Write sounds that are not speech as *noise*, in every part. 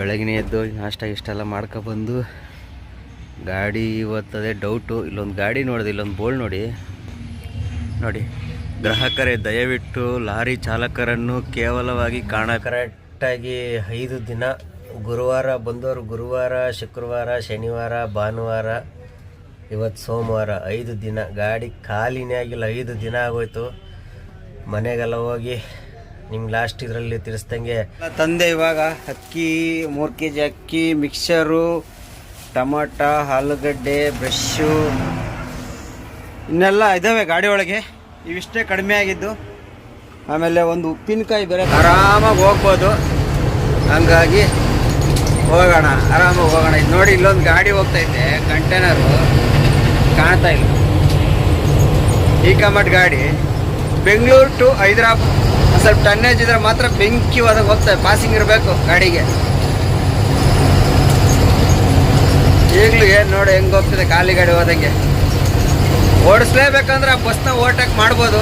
ಬೆಳಗಿನ ಎದ್ದು ನಾಷ್ಟ ಇಷ್ಟೆಲ್ಲ ಮಾಡ್ಕೊಬಂದು ಗಾಡಿ ಇವತ್ತದೆ ಡೌಟು ಇಲ್ಲೊಂದು ಗಾಡಿ ನೋಡಿದೆ, ಇಲ್ಲೊಂದು ಬೋರ್ಡ್ ನೋಡಿ. ನೋಡಿ, ಗ್ರಾಹಕರೇ, ದಯವಿಟ್ಟು ಲಾರಿ ಚಾಲಕರನ್ನು ಕೇವಲವಾಗಿ ಕಾಣ ಕರೆಕ್ಟಾಗಿ ಐದು ದಿನ, ಗುರುವಾರ ಬಂದವರು ಗುರುವಾರ, ಶುಕ್ರವಾರ, ಶನಿವಾರ, ಭಾನುವಾರ, ಇವತ್ತು ಸೋಮವಾರ, ಐದು ದಿನ. ಗಾಡಿ ಖಾಲಿನೇ ಆಗಿಲ್ಲ, ಐದು ದಿನ ಆಗೋಯ್ತು. ಮನೆಗೆಲ್ಲ ಹೋಗಿ ನಿಮ್ಗೆ ಲಾಸ್ಟ್ ಇದರಲ್ಲಿ ತಿಳಿಸ್ದಂಗೆ. ತಂದೆ ಇವಾಗ ಅಕ್ಕಿ, ಮೂರು ಕೆ ಜಿ ಅಕ್ಕಿ ಮಿಕ್ಸರು ಟಮಾಟ, ಆಲೂಗಡ್ಡೆ ಬ್ರಷ್ಷು ಇನ್ನೆಲ್ಲ ಇದ್ದಾವೆ ಗಾಡಿ ಒಳಗೆ. ಇವಿಷ್ಟೇ ಕಡಿಮೆ ಆಗಿದ್ದು. ಆಮೇಲೆ ಒಂದು ಉಪ್ಪಿನಕಾಯಿ ಬೇರೆ ಆರಾಮಾಗಿ ಹೋಗ್ಬೋದು. ಹಂಗಾಗಿ ಹೋಗೋಣ, ಆರಾಮಾಗಿ ಹೋಗೋಣ. ಇದು ನೋಡಿ ಇಲ್ಲೊಂದು ಗಾಡಿ ಹೋಗ್ತೈತೆ ಕಂಟೈನರು ಕಾಣ್ತಾ ಇಲ್ಲ. ಈ ಕಮಟ್ ಗಾಡಿ ಬೆಂಗಳೂರು ಟು ಹೈದರಾಬಾದ್ ಸ್ವಲ್ಪ ಟನ್ನೇಜ್ ಇದ್ರೆ ಮಾತ್ರ ಬೆಂಕಿ ಹೋದಾಗ ಹೋಗ್ತದೆ. ಪಾಸಿಂಗ್ ಇರಬೇಕು ಗಾಡಿಗೆ. ಈಗಲೂ ಏನು ನೋಡಿ ಹೆಂಗೆ ಹೋಗ್ತದೆ ಖಾಲಿ ಗಾಡಿ ಹೋದಂಗೆ. ಓಡಿಸ್ಲೇಬೇಕಂದ್ರೆ ಆ ಬಸ್ನ ಓಟಕ್ಕೆ ಮಾಡ್ಬೋದು.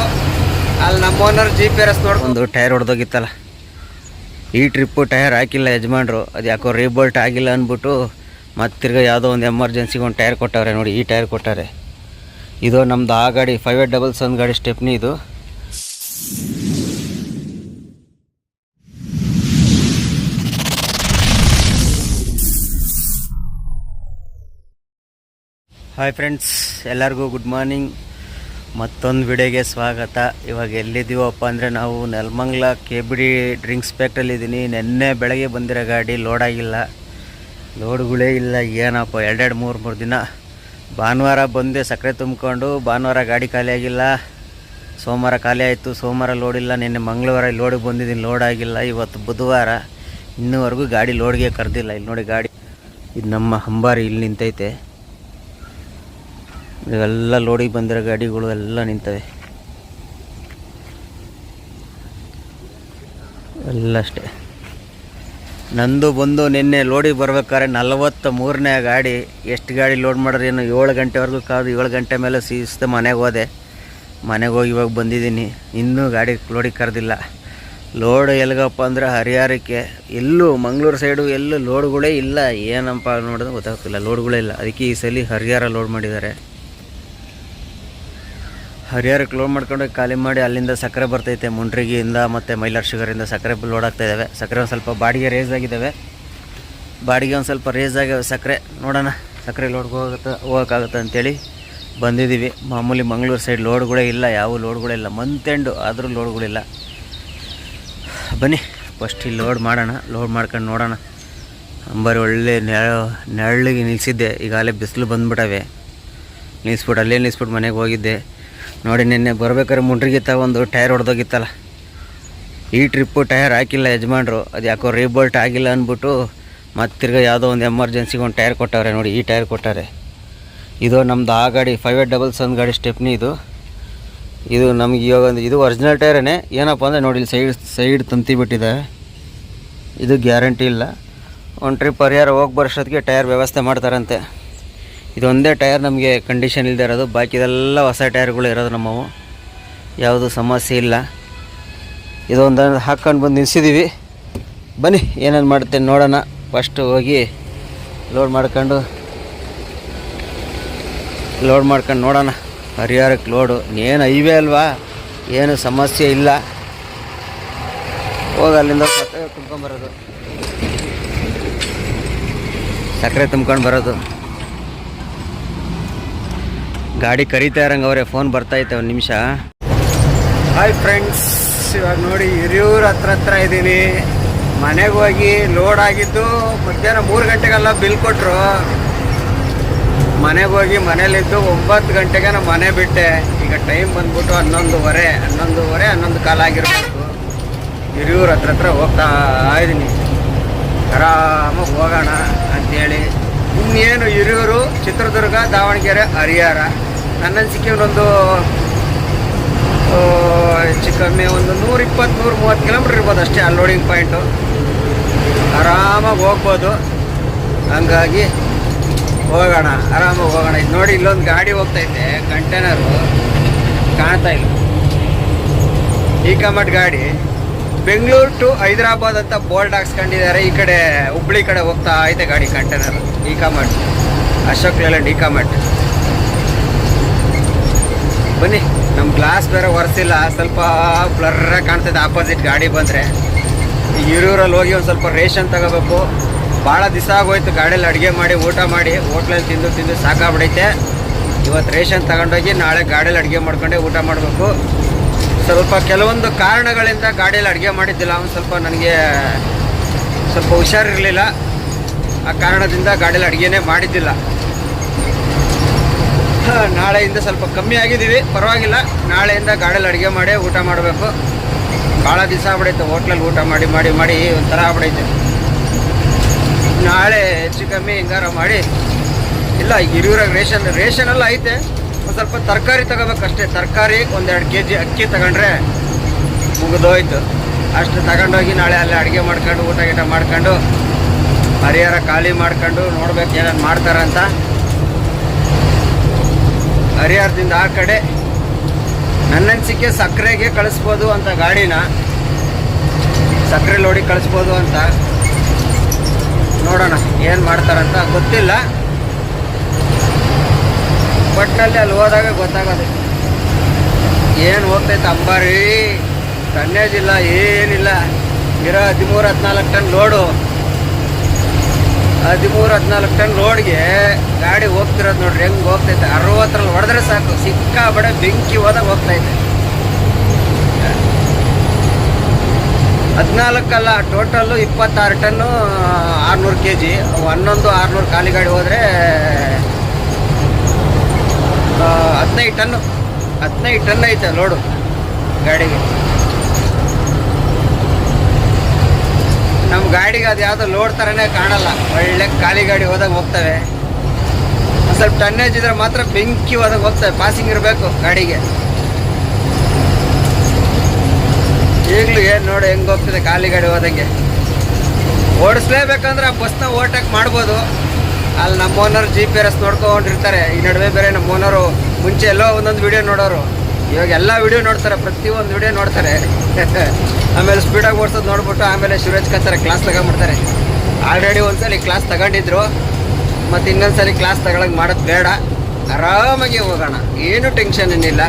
ಅಲ್ಲಿ ನಮ್ಮ owner G P R S ನೋಡಿ ಒಂದು ಟೈರ್ ಹೊಡೆದೋಗಿತ್ತಲ್ಲ. ಈ ಟ್ರಿಪ್ಪು ಟೈರ್ ಹಾಕಿಲ್ಲ ಯಜಮಾನ್ರು. ಅದು ಯಾಕೋ ರೀಬೋಲ್ಟ್ ಆಗಿಲ್ಲ ಅಂದ್ಬಿಟ್ಟು ಮತ್ತೆ ತಿರ್ಗಾ ಯಾವುದೋ ಒಂದು ಎಮರ್ಜೆನ್ಸಿಗೆ ಒಂದು ಟೈರ್ ಕೊಟ್ಟವ್ರೆ ನೋಡಿ, ಈ ಟೈರ್ ಕೊಟ್ಟಾರೆ ಇದು ನಮ್ಮದು ಆ ಗಾಡಿ ಫೈವ್ ಏಟ್ ಡಬಲ್ ಸೆವೆನ್ ಗಾಡಿ ಸ್ಟೆಪ್ನಿ ಇದು. ಹಾಯ್ ಫ್ರೆಂಡ್ಸ್ ಎಲ್ಲರಿಗೂ ಗುಡ್ ಮಾರ್ನಿಂಗ್ ಮತ್ತೊಂದು ವಿಡಿಯೋಗೆ ಸ್ವಾಗತ. ಇವಾಗ ಎಲ್ಲಿದ್ದೀವಪ್ಪ ಅಂದರೆ ನಾವು Nelamangala K B D drinks ಫ್ಯಾಕ್ಟ್ರಲ್ಲಿದ್ದೀನಿ ನಿನ್ನೆ ಬೆಳಗ್ಗೆ ಬಂದಿರೋ ಗಾಡಿ ಲೋಡ್ ಆಗಿಲ್ಲ. ಲೋಡ್ಗಳೇ ಇಲ್ಲ. ಏನಪ್ಪ, ಎರಡೆರಡು ಮೂರು ಮೂರು ದಿನ. ಭಾನುವಾರ ಬಂದೆ, ಸಕ್ಕರೆ ತುಂಬಿಕೊಂಡು. ಭಾನುವಾರ ಗಾಡಿ ಖಾಲಿಯಾಗಿಲ್ಲ ಸೋಮವಾರ ಖಾಲಿ ಆಯಿತು. ಸೋಮವಾರ ಲೋಡಿಲ್ಲ ನಿನ್ನೆ ಮಂಗಳವಾರ ಲೋಡಿಗೆ ಬಂದಿದ್ದೀನಿ. ಲೋಡ್ ಆಗಿಲ್ಲ. ಇವತ್ತು ಬುಧವಾರ. ಇನ್ನೂವರೆಗೂ ಗಾಡಿ ಲೋಡ್ಗೆ ಕರೆದಿಲ್ಲ. ಇಲ್ಲಿ ನೋಡಿ ಗಾಡಿ. ಇದು ನಮ್ಮ ಅಂಬಾರಿ ಇಲ್ಲಿ ನಿಂತೈತೆ. ಇವೆಲ್ಲ ಲೋಡಿಗೆ ಬಂದಿರೋ ಗಾಡಿಗಳು ಎಲ್ಲ ನಿಂತವೆ. ಎಲ್ಲ ಅಷ್ಟೇ. ನಂದು ಬಂದು ನಿನ್ನೆ ಲೋಡಿಗೆ ಬರ್ಬೇಕಾದ್ರೆ ನಲವತ್ತ ಮೂರನೇ ಗಾಡಿ, ಎಷ್ಟು ಗಾಡಿ ಲೋಡ್ ಮಾಡಿದ್ರೆ ಏನು ಏಳು ಗಂಟೆವರೆಗೂ ಕಾದು ಏಳು ಗಂಟೆ ಮೇಲೆ ಸೀಸ್ದೆ ಮನೆಗೆ ಹೋದೆ. ಮನೆಗೆ ಹೋಗಿ ಇವಾಗ ಬಂದಿದ್ದೀನಿ. ಇನ್ನೂ ಗಾಡಿ ಲೋಡಿಗೆ ಕರೆದಿಲ್ಲ. ಲೋಡ್ ಎಲ್ಲಿಗಪ್ಪ ಅಂದರೆ ಹರಿಹರಕ್ಕೆ. ಎಲ್ಲೂ ಮಂಗಳೂರು ಸೈಡು ಎಲ್ಲೂ ಲೋಡ್ಗಳೇ ಇಲ್ಲ. ಏನಪ್ಪ ನೋಡಿದ್ರೆ ಗೊತ್ತಾಗ್ತಿಲ್ಲ. ಲೋಡ್ಗಳೇ ಇಲ್ಲ. ಅದಕ್ಕೆ ಈ ಸಲ ಹರಿಹರ ಲೋಡ್ ಮಾಡಿದ್ದಾರೆ. ಹರಿಹರಕ್ಕೆ ಲೋಡ್ ಮಾಡ್ಕೊಂಡು ಖಾಲಿ ಮಾಡಿ ಅಲ್ಲಿಂದ ಸಕ್ಕರೆ ಬರ್ತೈತೆ, ಮುಂಡ್ರಿಗಿಯಿಂದ ಮತ್ತು ಮೈಲಾರ್ ಶುಗರಿಂದ ಸಕ್ಕರೆ ಲೋಡ್ ಆಗ್ತಾ ಇದ್ದಾವೆ ಸಕ್ಕರೆ ಒಂದು ಸ್ವಲ್ಪ ಬಾಡಿಗೆ ರೇಸ್ ಆಗಿದ್ದಾವೆ ಬಾಡಿಗೆ ಒಂದು ಸ್ವಲ್ಪ ರೇಸ್ ಆಗ್ಯಾವೆ ಸಕ್ಕರೆ. ನೋಡೋಣ ಸಕ್ಕರೆ ಲೋಡ್ಗೆ ಹೋಗುತ್ತೆ, ಹೋಗೋಕ್ಕಾಗುತ್ತೆ ಅಂತೇಳಿ ಬಂದಿದ್ದೀವಿ ಮಾಮೂಲಿ ಮಂಗಳೂರು ಸೈಡ್ ಲೋಡ್ಗಳೇ ಇಲ್ಲ, ಯಾವ ಲೋಡ್ಗಳೇ ಇಲ್ಲ. ಮಂತ್ ಎಂಡು ಆದರೂ ಲೋಡ್ಗಳಿಲ್ಲ ಬನ್ನಿ ಫಸ್ಟ್ ಇಲ್ಲಿ ಲೋಡ್ ಮಾಡೋಣ. ಲೋಡ್ ಮಾಡ್ಕೊಂಡು ನೋಡೋಣ. ಅಂಬಾರಿ ಒಳ್ಳೆ ನೆರ ನೆರಳಿಗೆ ನಿಲ್ಲಿಸಿದ್ದೆ ಈಗಾಗಲೇ ಬಿಸಿಲು ಬಂದ್ಬಿಟ್ಟವೆ. ನಿಲ್ಲಿಸ್ಬಿಟ್ಟು ಅಲ್ಲೇ ನಿಲ್ಲಿಸ್ಬಿಟ್ಟು ಮನೆಗೆ ಹೋಗಿದ್ದೆ. ನೋಡಿ ನಿನ್ನೆ ಬರ್ಬೇಕಾದ್ರೆ ಮುಂಡ್ರಿಗಿತ್ತ ಒಂದು ಟೈರ್ ಹೊಡೆದೋಗಿತ್ತಲ್ಲ. ಈ ಟ್ರಿಪ್ಪು ಟೈರ್ ಹಾಕಿಲ್ಲ ಯಜಮಾನ್ರು. ಅದು ಯಾಕೋ ರೀಬೋಲ್ಟ್ ಆಗಿಲ್ಲ ಅಂದ್ಬಿಟ್ಟು ಮತ್ತೆ ತಿರ್ಗಾ ಯಾವುದೋ ಒಂದು ಎಮರ್ಜೆನ್ಸಿಗೆ ಒಂದು ಟೈರ್ ಕೊಟ್ಟವ್ರೆ ನೋಡಿ, ಈ ಟೈರ್ ಕೊಟ್ಟಾರೆ ಇದು ನಮ್ಮದು ಆ ಗಾಡಿ ಫೈವ್ ಏಟ್ ಡಬಲ್ ಸೆವೆನ್ ಗಾಡಿ ಸ್ಟೆಪ್ನಿ ಇದು. ಇದು ನಮ್ಗೆ ಇವಾಗ ಒಂದು, ಇದು ಒರಿಜಿನಲ್ ಟೈರೇ ಏನಪ್ಪ ಅಂದರೆ ನೋಡಿ ಇಲ್ಲಿ ಸೈಡ್ ಸೈಡ್ ತಂತಿ ಬಿಟ್ಟಿದೆ. ಇದು ಗ್ಯಾರಂಟಿ ಇಲ್ಲ. ಒಂದು ಟ್ರಿಪ್ ಪರಿಹಾರ ಹೋಗಿ ಬರೋಷ್ಟೊತ್ತಿಗೆ ಟೈರ್ ವ್ಯವಸ್ಥೆ ಮಾಡ್ತಾರಂತೆ. ಇದೊಂದೇ ಟೈರ್ ನಮಗೆ ಕಂಡೀಷನ್ ಇಲ್ಲದೆ ಇರೋದು. ಬಾಕಿದೆಲ್ಲ ಹೊಸ ಟೈರ್ಗಳು ಇರೋದು ನಮ್ಮವು. ಯಾವುದು ಸಮಸ್ಯೆ ಇಲ್ಲ. ಇದೊಂದು ಹಾಕ್ಕೊಂಡು ಬಂದು ನಿಲ್ಸಿದ್ದೀವಿ ಬನ್ನಿ, ಏನೇನು ಮಾಡ್ತೇನೆ ನೋಡೋಣ. ಫಸ್ಟು ಹೋಗಿ ಲೋಡ್ ಮಾಡ್ಕೊಂಡು ಲೋಡ್ ಮಾಡ್ಕೊಂಡು ನೋಡೋಣ. ಹರಿಹರಕ್ಕೆ ಲೋಡು ಏನು ಹೈವೇ ಅಲ್ವಾ? ಏನು ಸಮಸ್ಯೆ ಇಲ್ಲ. ಹೋಗಿ ಅಲ್ಲಿಂದ ಸಕ್ಕರೆ ತುಂಬ್ಕೊಂಬರೋದು ಸಕ್ಕರೆ ತುಂಬ್ಕೊಂಡು ಬರೋದು. ಗಾಡಿ ಕರೀತಾ ಇರಂಗೆ ಅವರೇ ಫೋನ್ ಬರ್ತೈತೆ ಒಂದು ನಿಮಿಷ. ಹಾಯ್ ಫ್ರೆಂಡ್ಸ್ ಇವಾಗ ನೋಡಿ ಹಿರಿಯೂರ್ ಹತ್ರ ಹತ್ರ ಇದ್ದೀನಿ. ಮನೆಗೆ ಹೋಗಿ ಲೋಡ್ ಆಗಿದ್ದು ಮಧ್ಯಾಹ್ನ ಮೂರು ಗಂಟೆಗೆಲ್ಲ ಬಿಲ್ ಕೊಟ್ಟರು ಮನೆಗೆ ಹೋಗಿ ಮನೇಲಿದ್ದು ಒಂಬತ್ತು ಗಂಟೆಗೆ ನಾನು ಮನೆ ಬಿಟ್ಟೆ. ಈಗ ಟೈಮ್ ಬಂದ್ಬಿಟ್ಟು ಹನ್ನೊಂದುವರೆ ಹನ್ನೊಂದುವರೆ, ಹನ್ನೊಂದು ಕಾಲ ಆಗಿರಬೇಕು. ಹಿರಿಯೂರ್ ಹತ್ರ ಹತ್ರ ಹೋಗ್ತಾ ಇದ್ದೀನಿ. ಆರಾಮಾಗಿ ಹೋಗೋಣ ಅಂಥೇಳಿ ಇನ್ನೇನು ಹಿರಿಯೂರು ಚಿತ್ರದುರ್ಗ ದಾವಣಗೆರೆ ಹರಿಹರ. ನನ್ನ ಅನಿಸಿಕೆ ಒಂದೊಂದು ಆ, ಹೆಚ್ಚು ಕಮ್ಮಿ ಒಂದು ನೂರ ಇಪ್ಪತ್ತು ನೂರ ಮೂವತ್ತು ಕಿಲೋಮೀಟ್ರ್ ಇರ್ಬೋದು ಅಷ್ಟೇ ಅಲೋಡಿಂಗ್ ಲೋಡಿಂಗ್ ಪಾಯಿಂಟು ಆರಾಮಾಗಿ ಹೋಗ್ಬೋದು. ಹಂಗಾಗಿ ಹೋಗೋಣ ಆರಾಮಾಗಿ ಹೋಗೋಣ. ಇದು ನೋಡಿ ಇಲ್ಲೊಂದು ಗಾಡಿ ಹೋಗ್ತೈತೆ ಕಂಟೈನರು ಕಾಣ್ತಾ ಇಲ್ಲ. ಈ ಕಮಟ್ ಗಾಡಿ ಬೆಂಗಳೂರು ಟು ಹೈದರಾಬಾದ್ ಅಂತ ಬೋರ್ಡ್ ಹಾಕ್ಸ್ಕೊಂಡಿದ್ದಾರೆ. ಈ ಕಡೆ ಹುಬ್ಳಿ ಕಡೆ ಹೋಗ್ತಾ ಐತೆ ಗಾಡಿ ಕಂಟೈನರ್ ಈ ಕಮಟ್ ಅಶೋಕ್ ಲೇಲ್ಯಾಂಡ್ ಈ ಕಾಮರ್ಟ್ ಬನ್ನಿ ನಮ್ಮ ಗ್ಲಾಸ್ ಬೇರೆ ಒರೆಸಿಲ್ಲ, ಸ್ವಲ್ಪ ಬ್ಲರ್ ಕಾಣ್ತದೆ ಆಪೋಸಿಟ್ ಗಾಡಿ ಬಂದರೆ. ಹಿರಿಯೂರಲ್ಲಿ ಹೋಗಿ ಒಂದು ಸ್ವಲ್ಪ ರೇಷನ್ ತಗೋಬೇಕು. ಭಾಳ ದಿವಸ ಆಗೋಯ್ತು ಗಾಡಿಯಲ್ಲಿ ಅಡುಗೆ ಮಾಡಿ, ಊಟ ಮಾಡಿ, ಹೋಟ್ಲಲ್ಲಿ ತಿಂದು ತಿಂದು ಸಾಕಾಗ್ಬಿಡೈತೆ. ಇವತ್ತು ರೇಷನ್ ತಗೊಂಡೋಗಿ ನಾಳೆ ಗಾಡಿಯಲ್ಲಿ ಅಡುಗೆ ಮಾಡ್ಕೊಂಡೆ ಊಟ ಮಾಡಬೇಕು. ಸ್ವಲ್ಪ ಕೆಲವೊಂದು ಕಾರಣಗಳಿಂದ ಗಾಡಿಯಲ್ಲಿ ಅಡುಗೆ ಮಾಡಿದ್ದಿಲ್ಲ, ಒಂದು ಸ್ವಲ್ಪ ನನಗೆ ಸ್ವಲ್ಪ ಹುಷಾರಿರಲಿಲ್ಲ ಆ ಕಾರಣದಿಂದ ಗಾಡಿಯಲ್ಲಿ ಅಡುಗೆನೇ ಮಾಡಿದ್ದಿಲ್ಲ. ನಾಳೆಯಿಂದ ಸ್ವಲ್ಪ ಕಮ್ಮಿ ಆಗಿದ್ದೀವಿ. ಪರವಾಗಿಲ್ಲ, ನಾಳೆಯಿಂದ ಗಾಡಲ್ಲಿ ಅಡುಗೆ ಮಾಡಿ, ಊಟ ಮಾಡಬೇಕು. ಭಾಳ ದಿವಸ ಆಗ್ಬಿಡೈತೆ ಹೋಟ್ಲಲ್ಲಿ ಊಟ ಮಾಡಿ ಮಾಡಿ ಮಾಡಿ, ಒಂಥರ ಆಗ್ಬಿಡೈತೆ. ನಾಳೆ ಹೆಚ್ಚು ಕಮ್ಮಿ ಹಿಂಗಾರ ಮಾಡಿ, ಇಲ್ಲ ಹಿರಿಯೂರಾಗ ರೇಷನ್ ರೇಷನ್ ಎಲ್ಲ ಐತೆ. ಒಂದು ಸ್ವಲ್ಪ ತರಕಾರಿ ತಗೋಬೇಕಷ್ಟೇ ತರಕಾರಿ ಒಂದೆರಡು ಕೆ ಜಿ ಅಕ್ಕಿ ತಗೊಂಡ್ರೆ ಮುಗಿದೋಯ್ತು. ಅಷ್ಟು ತಗೊಂಡೋಗಿ ನಾಳೆ ಅಲ್ಲಿ ಅಡುಗೆ ಮಾಡ್ಕೊಂಡು, ಊಟ ಗೀಟ ಮಾಡ್ಕೊಂಡು ಹರಿಹರ ಖಾಲಿ ಮಾಡ್ಕೊಂಡು ನೋಡ್ಬೇಕು ಏನೇನು ಮಾಡ್ತಾರಂತ. ಹರಿಹರದಿಂದ ಆ ಕಡೆ ನನ್ನನ್ಸಿಕೆ ಸಕ್ಕರೆಗೆ ಕಳಿಸ್ಬೋದು ಅಂತ ಗಾಡಿನ. ಸಕ್ಕರೆ ಲೋಡಿ ಕಳಿಸ್ಬೋದು ಅಂತ. ನೋಡೋಣ ಏನು ಮಾಡ್ತಾರಂತ ಗೊತ್ತಿಲ್ಲ. ಒಟ್ಟಿನಲ್ಲಿ ಅಲ್ಲಿ ಹೋದಾಗ ಗೊತ್ತಾಗೋದು. ಏನು ಹೋಗ್ತೈತೆ ಅಂಬಾರಿ. ಕನ್ಯಾಜಿಲ್ಲ ಏನಿಲ್ಲ. ಇರೋ ಹದಿಮೂರು, ಹದಿನಾಲ್ಕು ಟನ್ ಲೋಡು. ಹದಿಮೂರು, ಹದಿನಾಲ್ಕು ಟನ್ ರೋಡ್ಗೆ ಗಾಡಿ ಹೋಗ್ತಿರೋದು ನೋಡ್ರಿ, ಹೆಂಗೆ ಹೋಗ್ತೈತೆ? ಅರವತ್ತರಲ್ಲಿ ಹೊಡೆದ್ರೆ ಸಾಕು. ಸಿಕ್ಕಾಬಡೆ ಬೆಂಕಿ ಹೋದಾಗ ಹೋಗ್ತೈತೆ. ಹದಿನಾಲ್ಕಲ್ಲ ಟೋಟಲ್ಲು ಇಪ್ಪತ್ತಾರು ಟನ್ನು, ಆರುನೂರು ಕೆ ಜಿ ಹನ್ನೊಂದು ಆರುನೂರು ಖಾಲಿ ಗಾಡಿ ಹೋದರೆ ಹದಿನೈದು ಟನ್ನು. ಹದಿನೈದು ಟನ್ ಐತೆ ಲೋಡು ಗಾಡಿಗೆ. ನಮ್ಮ ಗಾಡಿಗೆ ಅದು ಯಾವುದೋ ಲೋಡ್ ಥರನೇ ಕಾಣಲ್ಲ. ಒಳ್ಳೆ ಖಾಲಿ ಗಾಡಿ ಹೋದಾಗ ಹೋಗ್ತವೆ. ಸ್ವಲ್ಪ ಟನ್ನೇಜ್ ಇದ್ರೆ ಮಾತ್ರ ಬೆಂಕಿ ಹೋದಾಗ ಹೋಗ್ತವೆ. ಪಾಸಿಂಗ್ ಇರಬೇಕು ಗಾಡಿಗೆ. ಈಗಲೂ ಏನು ನೋಡಿ ಹೆಂಗೆ ಹೋಗ್ತದೆ ಖಾಲಿ ಗಾಡಿ ಹೋದಂಗೆ. ಓಡಿಸ್ಲೇಬೇಕಂದ್ರೆ ಆ ಬಸ್ನ ಓಟಕ್ಕೆ ಮಾಡ್ಬೋದು. ಅಲ್ಲಿ ನಮ್ಮ owner G P R S ನೋಡ್ಕೊಂಡಿರ್ತಾರೆ. ಈ ನಡುವೆ ಬೇರೆ ನಮ್ಮ ಓನರು ಮುಂಚೆ ಎಲ್ಲೋ ಒಂದೊಂದು ವಿಡಿಯೋ ನೋಡೋರು. ಇವಾಗ ಎಲ್ಲ ವಿಡಿಯೋ ನೋಡ್ತಾರೆ. ಪ್ರತಿಯೊಂದು ವಿಡಿಯೋ ನೋಡ್ತಾರೆ. *laughs* ಆಮೇಲೆ ಸ್ಪೀಡಾಗಿ ಓಡಿಸೋದು ನೋಡ್ಬಿಟ್ಟು ಆಮೇಲೆ ಶಿವರಾಜ್ ಕತ್ತಾರೆ ಕ್ಲಾಸ್ ತಗೊಂಬಿಡ್ತಾರೆ ಆಲ್ರೆಡಿ ಒಂದ್ಸಲಿ ಕ್ಲಾಸ್ ತಗೊಂಡಿದ್ರು, ಮತ್ತು ಇನ್ನೊಂದ್ಸಲಿ ಕ್ಲಾಸ್ ತಗೊಳಂಗೆ ಮಾಡೋದು ಬೇಡ. ಆರಾಮಾಗಿ ಹೋಗೋಣ. ಏನು ಟೆನ್ಷನ್ ಏನಿಲ್ಲ.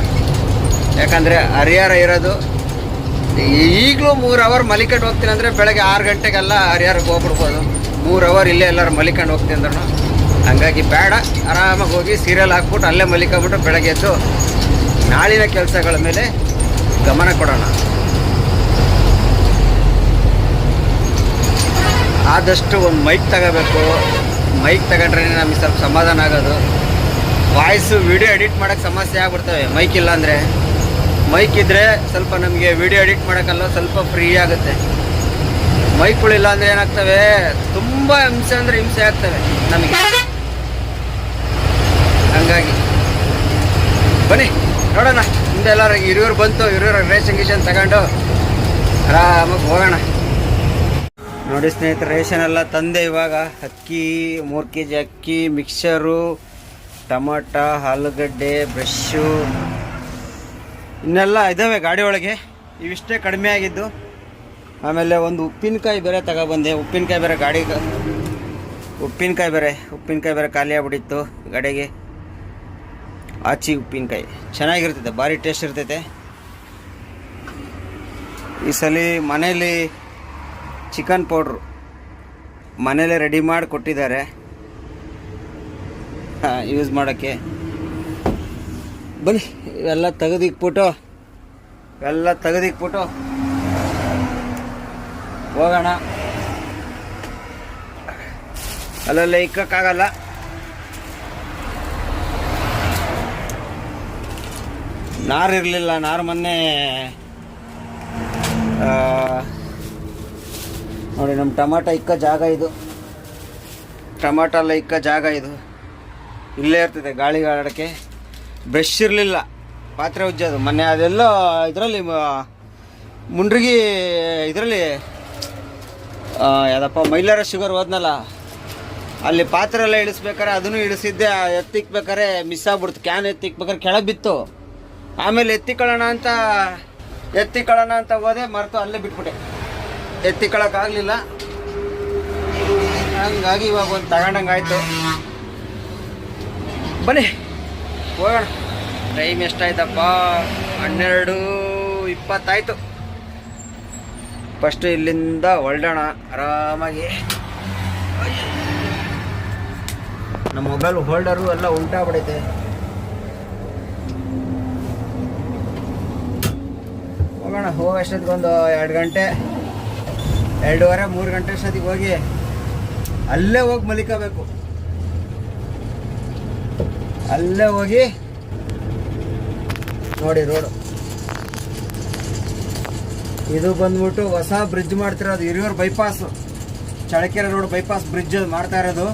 ಯಾಕಂದರೆ ಹರಿಹರ ಇರೋದು. ಈಗಲೂ ಮೂರು ಅವರ್ ಮಲಿಕಂಡು ಹೋಗ್ತೀನಿ ಅಂದರೆ ಬೆಳಗ್ಗೆ ಆರು ಗಂಟೆಗೆಲ್ಲ ಹರಿಹರಕ್ಕೆ ಹೋಗ್ಬಿಡ್ಬೋದು. ಮೂರು ಅವರ್ ಇಲ್ಲೇ ಎಲ್ಲರೂ ಮಲಿಕಂಡು ಹೋಗ್ತೀನಿ ಅಂದ್ರೂ ಹಂಗಾಗಿ ಬೇಡ. ಆರಾಮಾಗಿ ಹೋಗಿ ಸೀರಿಯಲ್ ಹಾಕ್ಬಿಟ್ಟು ಅಲ್ಲೇ ಮಲಿಕೊಂಬಿಟ್ಟು ಬೆಳಗ್ಗೆ ಎದ್ದು ನಾಳಿನ ಕೆಲಸಗಳ ಮೇಲೆ ಗಮನ ಕೊಡೋಣ. ಆದಷ್ಟು ಒಂದು ಮೈಕ್ ತಗೋಬೇಕು. ಮೈಕ್ ತಗೊಂಡ್ರೆ ನಮಗೆ ಸ್ವಲ್ಪ ಸಮಾಧಾನ ಆಗೋದು. ವಾಯ್ಸು ವಿಡಿಯೋ ಎಡಿಟ್ ಮಾಡೋಕ್ಕೆ ಸಮಸ್ಯೆ ಆಗ್ಬಿಡ್ತವೆ. ಮೈಕ್ ಇಲ್ಲ ಅಂದರೆ ಮೈಕ್ ಇದ್ದರೆ ಸ್ವಲ್ಪ ನಮಗೆ ವಿಡಿಯೋ ಎಡಿಟ್ ಮಾಡೋಕ್ಕಲ್ಲ ಸ್ವಲ್ಪ ಫ್ರೀ ಆಗುತ್ತೆ. ಮೈಕ್ಗಳಿಲ್ಲ ಅಂದರೆ ಏನಾಗ್ತವೆ? ತುಂಬ ಹಿಂಸೆ ಅಂದರೆ ಹಿಂಸೆ ಆಗ್ತವೆ ನಮಗೆ. ಹಂಗಾಗಿ. ಬನ್ನಿ, ನೋಡೋಣ. ಹಿಂದೆ ಎಲ್ಲರೂ, ಹಿರಿಯೂರು ಬಂತು, ಹಿರಿಯೂರು ರೇಷನ್ ಗೀಷನ್ ತಗೊಂಡು ಆರಾಮಾಗಿ ಹೋಗೋಣ. ನೋಡಿ ಸ್ನೇಹಿತರೆ, ರೇಷನ್ ಎಲ್ಲ ತಂದೆ ಇವಾಗ. ಅಕ್ಕಿ, ಮೂರು ಕೆ ಜಿ ಅಕ್ಕಿ, ಮಿಕ್ಸರು, ಟಮಾಟ, ಆಲೂಗಡ್ಡೆ, ಬ್ರಷ್ಷು. ಇನ್ನೆಲ್ಲ ಇದ್ದಾವೆ ಗಾಡಿ ಒಳಗೆ. ಇವಿಷ್ಟೇ ಕಡಿಮೆ ಆಗಿದ್ದು. ಆಮೇಲೆ ಒಂದು ಉಪ್ಪಿನಕಾಯಿ ಬೇರೆ ತಗೊಬಂದೆ. ಉಪ್ಪಿನಕಾಯಿ ಬೇರೆ ಗಾಡಿ ಉಪ್ಪಿನಕಾಯಿ ಬೇರೆ ಉಪ್ಪಿನಕಾಯಿ ಬೇರೆ ಖಾಲಿ ಆಗ್ಬಿಟ್ಟಿತ್ತು ಗಾಡಿಗೆ. ಆಚಿ ಉಪ್ಪಿನಕಾಯಿ. ಚೆನ್ನಾಗಿರ್ತೈತೆ ಭಾರಿ ಟೇಸ್ಟ್ ಇರ್ತೈತೆ. ಈ ಸಲ ಮನೇಲಿ ಚಿಕನ್ ಪೌಡ್ರು ಮನೇಲೆ ರೆಡಿ ಮಾಡಿ ಕೊಟ್ಟಿದ್ದಾರೆ. ಯೂಸ್ ಮಾಡೋಕ್ಕೆ. ಬನ್ನಿ, ಇವೆಲ್ಲ ತೆಗೆದಿಕ್ಬಿಟ್ಟು, ಎಲ್ಲ ತೆಗೆದಿಕ್ಬಿಟ್ಟು ಹೋಗೋಣ. ಅಲ್ಲೆಲ್ಲ ಇಕ್ಕಕ್ಕಾಗಲ್ಲ. ನಾರು ಇರಲಿಲ್ಲ ನಾರು ಮೊನ್ನೆ ನೋಡಿ ನಮ್ಮ ಟಮಾಟ ಇಕ್ಕ ಜಾಗ ಇದು. ಟಮಾಟ ಎಲ್ಲ ಇಕ್ಕ ಜಾಗ ಇದು. ಇಲ್ಲೇ ಇರ್ತದೆ ಗಾಳಿ ಆಡೋಕ್ಕೆ ಬ್ರಷ್ ಇರಲಿಲ್ಲ. ಪಾತ್ರೆ ಉಜ್ಜೋದು. ಮೊನ್ನೆ ಅದೆಲ್ಲ ಇದರಲ್ಲಿ ಮುಂಡ್ರಿಗಿ ಇದರಲ್ಲಿ ಯಾವುದಪ್ಪ, ಮೈಲಾರ ಶುಗರ್ ಹೋದ್ನಲ್ಲ, ಅಲ್ಲಿ ಪಾತ್ರೆ ಎಲ್ಲ ಇಳಿಸ್ಬೇಕಾರೆ ಅದನ್ನು ಇಳಿಸಿದ್ದೆ ಎತ್ತಿಕ್ಬೇಕಾರೆ ಮಿಸ್ ಆಗ್ಬಿಡ್ತು. ಕ್ಯಾನ್ ಎತ್ತಿಕ್ಬೇಕಾರೆ ಕೆಳಗೆ ಬಿತ್ತು. ಆಮೇಲೆ ಎತ್ತಿಕೊಳ್ಳೋಣ ಅಂತ ಎತ್ತಿಕೊಳ್ಳೋಣ ಅಂತ ಹೋದೆ, ಮರೆತು ಅಲ್ಲೇ ಬಿಟ್ಬಿಟ್ಟೆ. ಎತ್ತಿಕೊಳ್ಳೋಕ್ಕಾಗಲಿಲ್ಲ ಹಂಗಾಗಿ ಇವಾಗ ಒಂದು ತಗೊಂಡಂಗಾಯ್ತು ಬನ್ನಿ. ಹೋಗೋಣ. ಟೈಮ್ ಎಷ್ಟಾಯ್ತಪ್ಪ? ಹನ್ನೆರಡು ಇಪ್ಪತ್ತಾಯ್ತು. ಫಸ್ಟ್ ಇಲ್ಲಿಂದ ಹೊರಡೋಣ ಆರಾಮಾಗಿ. ನಮ್ಮ ಮೊಬೈಲ್ ಹೋಲ್ಡರು ಎಲ್ಲ ಉಂಟಾಗ್ಬಿಡೈತೆ. ಹೋಗೋಣ, ಹೋಗೋ ಅಷ್ಟೊತ್ತಿಗೆ ಒಂದು ಎರಡು ಗಂಟೆ. ಎರಡೂವರೆ, ಮೂರು ಗಂಟೆ ಅಷ್ಟೊತ್ತಿಗೆ ಹೋಗಿ ಅಲ್ಲೇ ಹೋಗಿ ಮಲಿಕಬೇಕು. ಅಲ್ಲೇ ಹೋಗಿ ನೋಡಿ ರೋಡು. ಇದು ಬಂದ್ಬಿಟ್ಟು ಹೊಸ ಬ್ರಿಡ್ಜ್ ಮಾಡ್ತಿರೋದು Hiriyur bypass. Challakere road bypass bridge ಮಾಡ್ತಾ ಇರೋದು.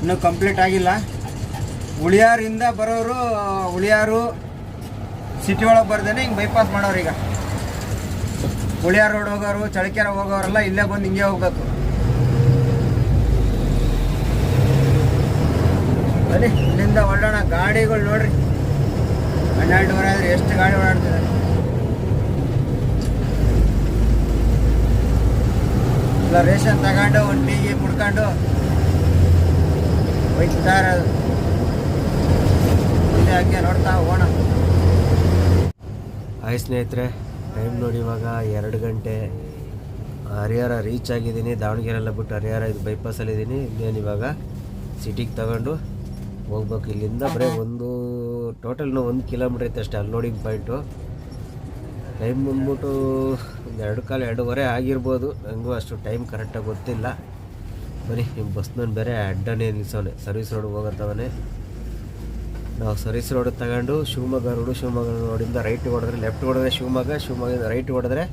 ಇನ್ನೂ ಕಂಪ್ಲೀಟ್ ಆಗಿಲ್ಲ. ಉಳಿಯಾರಿಂದ ಬರೋರು, ಉಳಿಯಾರು ಸಿಟಿ ಒಳಗೆ ಬರ್ದೇನೆ ಹಿಂಗೆ ಬೈಪಾಸ್ ಮಾಡೋರು ಈಗ. ಉಳಿಯಾರ್ ರೋಡ್ ಹೋಗೋರು ಚಳಕೆರೆ ಹೋಗೋರೆಲ್ಲ ಇಲ್ಲೇ ಬಂದು ಹಿಂಗೆ ಹೋಗ್ಬೇಕು. ಬನ್ನಿ, ಇಲ್ಲಿಂದ ಹೊರಡೋಣ. ಗಾಡಿಗಳು ನೋಡ್ರಿ. ಹನ್ನೆರಡುವರೆ ಆದ್ರೆ ಎಷ್ಟು ಗಾಡಿ ಓಡಾಡ್ತಿದೆ ಇಲ್ಲ ರೇಷನ್ ತಗೊಂಡು ಒಂದು ಟೀ ಗೀ ಕುಡ್ಕೊಂಡು. ಹೋಯ್ತಾ ಇರೋದು ಮುಂದೆ ಹಂಗೆ ನೋಡ್ತಾ ಹೋಗೋಣ. ಹಾಯ್ ಸ್ನೇಹಿತರೆ. ಟೈಮ್ ನೋಡಿ ಇವಾಗ ಎರಡು ಗಂಟೆ. ಹರಿಹರ ರೀಚ್ ಆಗಿದ್ದೀನಿ. ದಾವಣಗೆರೆ ಎಲ್ಲ ಬಿಟ್ಟು ಹರಿಹರ ಇದು ಬೈಪಾಸಲ್ಲಿದ್ದೀನಿ ಇನ್ನೇನು ಇವಾಗ ಸಿಟಿಗೆ ತಗೊಂಡು ಹೋಗ್ಬೇಕು. ಇಲ್ಲಿಂದ ಬರೀ ಒಂದು ಟೋಟಲ್ನು ಒಂದು ಕಿಲೋಮೀಟ್ರ್ ಐತೆ ಅಷ್ಟೇ ಅಲ್ಲಿ ಲೋಡಿಂಗ್ ಪಾಯಿಂಟು ಟೈಮ್ ಬಂದ್ಬಿಟ್ಟು ಒಂದು ಎರಡು ಕಾಲು ಎರಡೂವರೆ ಆಗಿರ್ಬೋದು. ನನಗೂ ಅಷ್ಟು ಟೈಮ್ ಕರೆಕ್ಟಾಗಿ ಗೊತ್ತಿಲ್ಲ. ಬನ್ನಿ ನಿಮ್ಮ ಬಸ್ನವ್ನು ಬೇರೆ ಅಡ್ಡನೇ ನಿಲ್ಸೋನೆ. Service road ಹೋಗತ್ತವನೇ. ನಾವು ಸರ್ವಿಸ್ ರೋಡ್ ತಗೊಂಡು ಶಿವಮೊಗ್ಗ ರೋಡು, ಶಿವಮೊಗ್ಗ ರೋಡಿಂದ ರೈಟ್ ಹೊಡೆದ್ರೆ ಲೆಫ್ಟ್ ಹೊಡೆದ್ರೆ ಶಿವಮೊಗ್ಗ, ಶಿವಮೊಗ್ಗದಿಂದ ರೈಟ್ ಹೊಡೆದ್ರೆ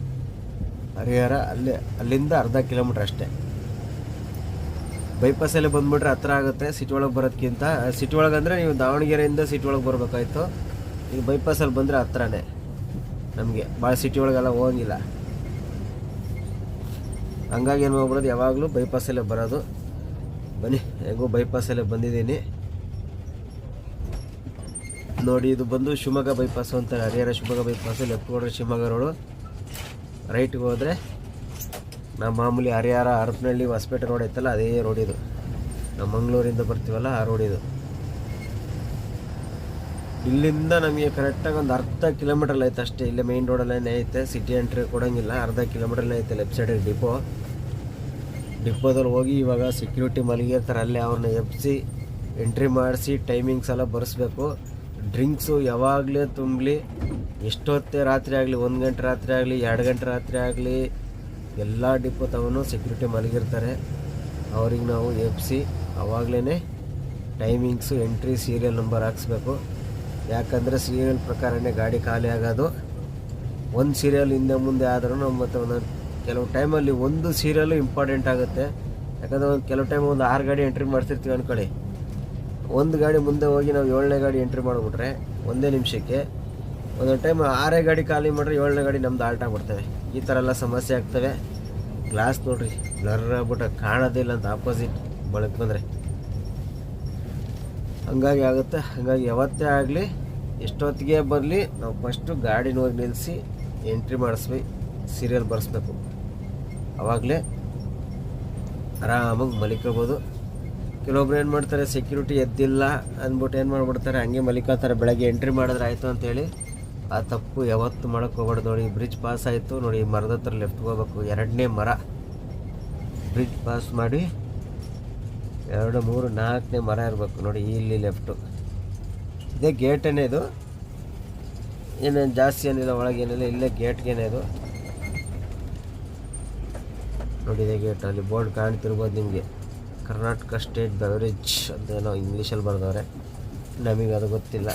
ಹರಿಹರ, ಅಲ್ಲಿ, ಅಲ್ಲಿಂದ ಅರ್ಧ ಕಿಲೋಮೀಟ್ರ್ ಅಷ್ಟೇ. ಬೈಪಾಸಲ್ಲಿ ಬಂದುಬಿಟ್ರೆ ಹತ್ರ ಆಗುತ್ತೆ ಸಿಟಿ ಒಳಗೆ ಬರೋದಕ್ಕಿಂತ ಸಿಟಿ ಒಳಗೆ ಅಂದರೆ ನೀವು ದಾವಣಗೆರೆಯಿಂದ ಸಿಟಿ ಒಳಗೆ ಬರಬೇಕಾಯ್ತು. ಈಗ ಬೈಪಾಸಲ್ಲಿ ಬಂದರೆ ಹತ್ರನೇ ನಮಗೆ ಭಾಳ ಸಿಟಿ ಒಳಗೆಲ್ಲ ಹೋಗಂಗಿಲ್ಲ. ಹಂಗಾಗಿ ಏನು ಮಾಡ್ಬಿಡೋದು, ಯಾವಾಗಲೂ ಬೈಪಾಸಲ್ಲೇ ಬರೋದು. ಬನ್ನಿ, ಹೆಂಗೂ ಬೈಪಾಸಲ್ಲೇ ಬಂದಿದ್ದೀನಿ. ನೋಡಿ, ಇದು ಬಂದು ಶಿವಮೊಗ್ಗ ಬೈಪಾಸು ಅಂತಾರೆ ಹರಿಹರ ಶಿವಮೊಗ್ಗ ಬೈಪಾಸು, ಲೆಫ್ಟ್ ಹೋದ್ರೆ ಶಿವಮೊಗ್ಗ ರೋಡು. ರೈಟ್ಗೆ ಹೋದರೆ ನಮ್ಮ ಮಾಮೂಲಿ ಹರಿಹರ ಹರಪನಹಳ್ಳಿ ಹೊಸಪೇಟೆ ರೋಡ್ ಐತಲ್ಲ, ಅದೇ ರೋಡ್ ಇದು. ನಾವು ಮಂಗಳೂರಿಂದ ಬರ್ತೀವಲ್ಲ, ಆ ರೋಡ್ ಇದು. ಇಲ್ಲಿಂದ ನಮಗೆ ಕರೆಕ್ಟಾಗಿ ಒಂದು ಅರ್ಧ ಕಿಲೋಮೀಟ್ರಲ್ಲಿ ಐತೆ ಅಷ್ಟೇ. ಇಲ್ಲೇ ಮೇನ್ ರೋಡಲ್ಲೇ ಐತೆ ಸಿಟಿ ಎಂಟ್ರಿ ಕೊಡೋಂಗಿಲ್ಲ, ಅರ್ಧ ಕಿಲೋಮೀಟ್ರಲ್ಲೇ ಐತೆ ಲೆಫ್ಟ್ ಸೈಡಿಗೆ ಡಿಪೋ ಡಿಪೋದಲ್ಲಿ ಹೋಗಿ ಇವಾಗ ಸೆಕ್ಯೂರಿಟಿ ಮಲಗಿರ್ತಾರೆ, ಅಲ್ಲೇ ಅವ್ರನ್ನ ಎಬ್ಸಿ ಎಂಟ್ರಿ ಮಾಡಿಸಿ ಟೈಮಿಂಗ್ಸ್ ಎಲ್ಲ ಬರೆಸ್ಬೇಕು. ಡ್ರಿಂಕ್ಸು ಯಾವಾಗಲೇ ತುಂಬಲಿ, ಎಷ್ಟೊತ್ತೇ ರಾತ್ರಿ ಆಗಲಿ, ಒಂದು ಗಂಟೆ ರಾತ್ರಿ ಆಗಲಿ, ಎರಡು ಗಂಟೆ ರಾತ್ರಿ ಆಗಲಿ, ಎಲ್ಲ ಡಿಪೋ ತವನು ಸೆಕ್ಯೂರಿಟಿ ಮಲಗಿರ್ತಾರೆ. ಅವ್ರಿಗೆ ನಾವು ಎಪ್ಸಿ ಅವಾಗಲೇ ಟೈಮಿಂಗ್ಸು, ಎಂಟ್ರಿ, ಸೀರಿಯಲ್ ನಂಬರ್ ಹಾಕ್ಸ್ಬೇಕು. ಯಾಕಂದರೆ ಸೀರಿಯಲ್ ಪ್ರಕಾರನೇ ಗಾಡಿ ಖಾಲಿ ಆಗೋದು. ಒಂದು ಸೀರಿಯಲ್ ಹಿಂದೆ ಮುಂದೆ ಆದರೂ ನಾವು ಮತ್ತೆ ಒಂದೊಂದು ಕೆಲವು ಟೈಮಲ್ಲಿ ಒಂದು ಸೀರಿಯಲ್ಲು ಇಂಪಾರ್ಟೆಂಟ್ ಆಗುತ್ತೆ. ಯಾಕಂದರೆ ಒಂದು ಕೆಲವು ಟೈಮ್ ಒಂದು ಆರು ಗಾಡಿ ಎಂಟ್ರಿ ಮಾಡ್ತಿರ್ತೀವಿ ಅಂದ್ಕೊಳ್ಳಿ ಒಂದು ಗಾಡಿ ಮುಂದೆ ಹೋಗಿ ನಾವು ಏಳನೇ ಗಾಡಿ ಎಂಟ್ರಿ ಮಾಡಿಬಿಟ್ರೆ ಒಂದೇ ನಿಮಿಷಕ್ಕೆ. ಒಂದೊಂದು ಟೈಮ್ ಆರೇ ಗಾಡಿ ಖಾಲಿ ಮಾಡಿದ್ರೆ ಏಳನೇ ಗಾಡಿ ನಮ್ದು ಆಲ್ಟ್ ಆಗಿಬಿಡ್ತವೆ ಈ ಥರ ಎಲ್ಲ ಸಮಸ್ಯೆ ಆಗ್ತವೆ. ಗ್ಲಾಸ್ ನೋಡ್ರಿ ಬ್ಲರ್ ಆಗ್ಬಿಟ್ಟು ಕಾಣೋದಿಲ್ಲ ಅಂತ ಆಪೋಸಿಟ್ ಬಳಕೆ ಬಂದರೆ. ಹಂಗಾಗಿ ಆಗುತ್ತೆ. ಹಾಗಾಗಿ ಯಾವತ್ತೇ ಆಗಲಿ, ಎಷ್ಟೊತ್ತಿಗೆ ಬರಲಿ, ನಾವು ಫಸ್ಟು ಗಾಡಿನ ಹೋಗಿ ನಿಲ್ಲಿಸಿ ಎಂಟ್ರಿ ಮಾಡಿಸ್ಬೇಕು ಸೀರಿಯಲ್ ಬರೆಸ್ಬೇಕು. ಆವಾಗಲೇ ಆರಾಮಾಗಿ ಮಲಿಕೋಬೋದು ಕೆಲವೊಬ್ರು ಏನು ಮಾಡ್ತಾರೆ ಸೆಕ್ಯೂರಿಟಿ ಎದ್ದಿಲ್ಲ ಅಂದ್ಬಿಟ್ಟು ಏನು ಮಾಡ್ಬಿಡ್ತಾರೆ, ಹಂಗೆ ಮಲಿಕೋತಾರೆ ಬೆಳಗ್ಗೆ ಎಂಟ್ರಿ ಮಾಡಿದ್ರೆ ಆಯಿತು ಅಂತೇಳಿ ಆ ತಪ್ಪು ಯಾವತ್ತು ಮಾಡೋಕ್ಕೆ ಹೋಗ್ಬಾರ್ದು ನೋಡಿ ಬ್ರಿಡ್ಜ್ ಪಾಸ್ ಆಯಿತು ನೋಡಿ, ಮರದ ಹತ್ರ ಲೆಫ್ಟ್ಗೆ ಹೋಗ್ಬೇಕು. ಎರಡನೇ ಮರ. ಬ್ರಿಡ್ಜ್ ಪಾಸ್ ಮಾಡಿ ಎರಡು, ಮೂರು, ನಾಲ್ಕನೇ ಮರ ಇರಬೇಕು ನೋಡಿ, ಇಲ್ಲಿ ಲೆಫ್ಟು ಇದೇ ಗೇಟೇನೆ ಇದು? ಏನೇನು ಜಾಸ್ತಿ ಏನಿಲ್ಲ ಒಳಗೇನಿಲ್ಲ ಇಲ್ಲೇ ಗೇಟ್ಗೇನೆ ಇದು. ನೋಡಿ, ಇದೇ ಗೇಟ್ ಅಲ್ಲಿ ಬೋರ್ಡ್ ಕಾಣ್ತಿರ್ಬೋದು ನಿಮಗೆ. ಕರ್ನಾಟಕ ಸ್ಟೇಟ್ ಬೆವರೇಜ್ ಅಂತ ಏನೋ ಇಂಗ್ಲೀಷಲ್ಲಿ ಬರೆದವ್ರೆ. ನಮಗೆ ಅದು ಗೊತ್ತಿಲ್ಲ.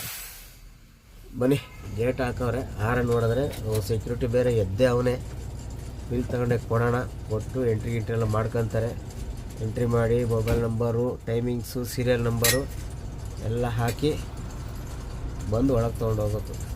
ಬನ್ನಿ ಗೇಟ್ ಹಾಕವ್ರೆ. ಆರ ನೋಡಿದ್ರೆ ಸೆಕ್ಯೂರಿಟಿ ಬೇರೆ, ಎದ್ದೇ ಅವನೇ. ಬಿಲ್ ತಗೊಂಡೆ ಕೊಡೋಣ. ಕೊಟ್ಟು ಎಂಟ್ರಿ ಗಿಂಟ್ರಿ ಎಲ್ಲ ಮಾಡ್ಕೊತಾರೆ. ಎಂಟ್ರಿ ಮಾಡಿ mobile number timings serial number ಎಲ್ಲ ಹಾಕಿ ಬಂದು ಒಳಗೆ ತೊಗೊಂಡು ಹೋಗ್ಬೇಕು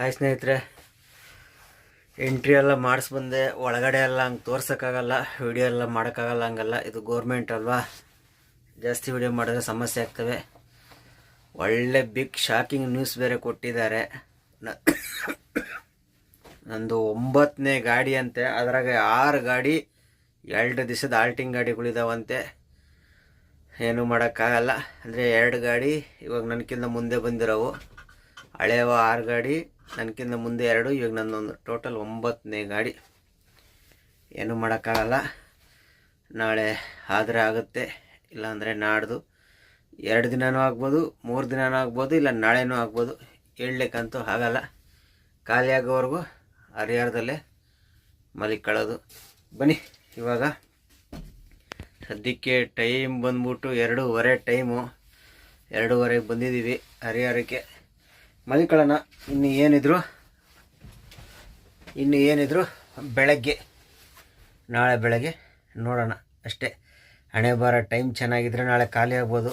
ಹಾಯ್ ಸ್ನೇಹಿತರೆ. ಎಂಟ್ರಿ ಎಲ್ಲ ಮಾಡಿಸ್ಬಂದೆ, ಒಳಗಡೆ ಎಲ್ಲ ಹಂಗೆ ತೋರ್ಸೋಕ್ಕಾಗಲ್ಲ ವಿಡಿಯೋ ಎಲ್ಲ ಮಾಡೋಕ್ಕಾಗಲ್ಲ ಹಂಗಲ್ಲ. ಇದು ಗೋರ್ಮೆಂಟ್ ಅಲ್ವಾ? ಜಾಸ್ತಿ ವಿಡಿಯೋ ಮಾಡಿದ್ರೆ ಸಮಸ್ಯೆ ಆಗ್ತವೆ. ಒಳ್ಳೆ ಬಿಗ್ ಶಾಕಿಂಗ್ ನ್ಯೂಸ್ ಬೇರೆ ಕೊಟ್ಟಿದ್ದಾರೆ. ನಂದು ಒಂಬತ್ತನೇ ಗಾಡಿ ಅಂತೆ. ಅದರಾಗ ಆರು ಗಾಡಿ, ಎರಡು ದಿವಸದ ಆಲ್ಟಿಂಗ್ ಗಾಡಿಗಳಿದಾವಂತೆ ಏನೂ ಮಾಡೋಕ್ಕಾಗಲ್ಲ. ಅಂದರೆ ಎರಡು ಗಾಡಿ, ಇವಾಗ ನನಗಿಂತ ಮುಂದೆ ಬಂದಿರೋವು. ಹಳೆಯವ ಆರು ಗಾಡಿ ನನಗಿಂತ ಮುಂದೆ ಎರಡು, ಇವಾಗ ನನ್ನೊಂದು ಟೋಟಲ್ ಒಂಬತ್ತನೇ ಗಾಡಿ. ಏನೂ ಮಾಡೋಕ್ಕಾಗಲ್ಲ. ನಾಳೆ ಆದರೆ ಆಗುತ್ತೆ, ಇಲ್ಲಾಂದರೆ ನಾಡ್ದು. ಎರಡು ದಿನವೂ ಆಗ್ಬೋದು, ಮೂರು ದಿನವೂ ಆಗ್ಬೋದು, ಇಲ್ಲ ನಾಳೆನೂ ಆಗ್ಬೋದು. ಹೇಳಲಿಕ್ಕಂತೂ ಆಗಲ್ಲ. ಖಾಲಿ ಆಗೋವರೆಗೂ ಹರಿಹರದಲ್ಲೇ ಮಲಿಕೊಳ್ಳೋದು. ಬನ್ನಿ, ಇವಾಗ ಸದ್ಯಕ್ಕೆ ಟೈಮ್ ಬಂದ್ಬಿಟ್ಟು ಎರಡೂವರೆ ಟೈಮು ಎರಡೂವರೆಗೆ ಬಂದಿದ್ದೀವಿ ಹರಿಹರಕ್ಕೆ. ಮಲಿಕೊಳ್ಳೋಣ. ಇನ್ನು ಏನಿದ್ರು? ಇನ್ನು ಏನಿದ್ರು? ಬೆಳಗ್ಗೆ. ನಾಳೆ ಬೆಳಗ್ಗೆ ನೋಡೋಣ. ಅಷ್ಟೇ. ಹಣೆ ಬಾರ ಟೈಮ್ ಚೆನ್ನಾಗಿದ್ದರೆ ನಾಳೆ ಖಾಲಿ ಆಗ್ಬೋದು.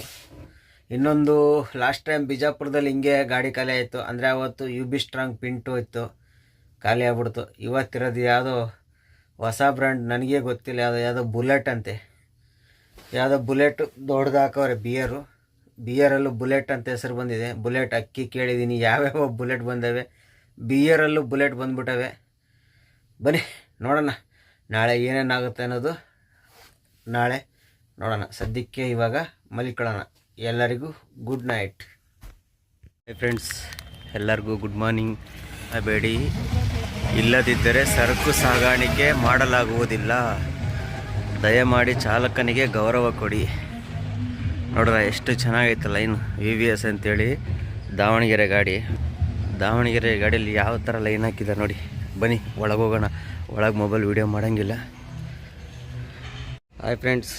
ಇನ್ನೊಂದು ಲಾಸ್ಟ್ ಟೈಮ್ ಬಿಜಾಪುರದಲ್ಲಿ ಹಿಂಗೆ ಗಾಡಿ ಖಾಲಿ ಆಯಿತು. ಅಂದರೆ ಅವತ್ತು ಯು ಬಿ ಸ್ಟ್ರಾಂಗ್ ಪಿಂಟು ಇತ್ತು. ಖಾಲಿ ಆಗ್ಬಿಡ್ತು. ಇವತ್ತಿರೋದು ಯಾವುದೋ ಹೊಸ ಬ್ರ್ಯಾಂಡ್ ನನಗೆ ಗೊತ್ತಿಲ್ಲ. ಯಾವುದೋ ಯಾವುದೋ ಬುಲೆಟ್ ಅಂತೆ. ಯಾವುದೋ ಬುಲೆಟ್ ದೊಡ್ಡದು ಹಾಕವ್ರೆ ಬಿಯರು ಬಿಯರಲ್ಲೂ ಬುಲೆಟ್ ಅಂತ ಹೆಸರು ಬಂದಿದೆ. ಬುಲೆಟ್ ಅಕ್ಕಿ ಕೇಳಿದ್ದೀನಿ ಯಾವ್ಯಾವ ಬುಲೆಟ್ ಬಂದವೆ? ಬಿಯರಲ್ಲೂ ಬುಲೆಟ್ ಬಂದ್ಬಿಟ್ಟವೆ ಬನ್ನಿ, ನೋಡೋಣ. ನಾಳೆ ಏನೇನಾಗುತ್ತೆ ಅನ್ನೋದು ನಾಳೆ ನೋಡೋಣ. ಸದ್ಯಕ್ಕೆ ಇವಾಗ ಮಲಿಕೊಳ್ಳೋಣ. ಎಲ್ಲರಿಗೂ ಗುಡ್ ನೈಟ್. ಫ್ರೆಂಡ್ಸ್ ಎಲ್ಲರಿಗೂ ಗುಡ್ ಮಾರ್ನಿಂಗ್. ಬೇಡಿ ಇಲ್ಲದಿದ್ದರೆ ಸರಕು ಸಾಗಾಣಿಕೆ ಮಾಡಲಾಗುವುದಿಲ್ಲ. ದಯಮಾಡಿ ಚಾಲಕನಿಗೆ ಗೌರವ ಕೊಡಿ. ನೋಡ್ರ, ಎಷ್ಟು ಚೆನ್ನಾಗೈತೆ ಲೈನ್. ವಿ ವಿ ಎಸ್ ಅಂತೇಳಿ ದಾವಣಗೆರೆ ಗಾಡಿ. ದಾವಣಗೆರೆ ಗಾಡಿಯಲ್ಲಿ ಯಾವ ಥರ ಲೈನ್ ಹಾಕಿದ್ದಾರೆ ನೋಡಿ. ಬನ್ನಿ, ಒಳಗೆ ಹೋಗೋಣ. ಒಳಗೆ ಮೊಬೈಲ್ ವೀಡಿಯೋ ಮಾಡೋಂಗಿಲ್ಲ. ಹಾಯ್ ಫ್ರೆಂಡ್ಸ್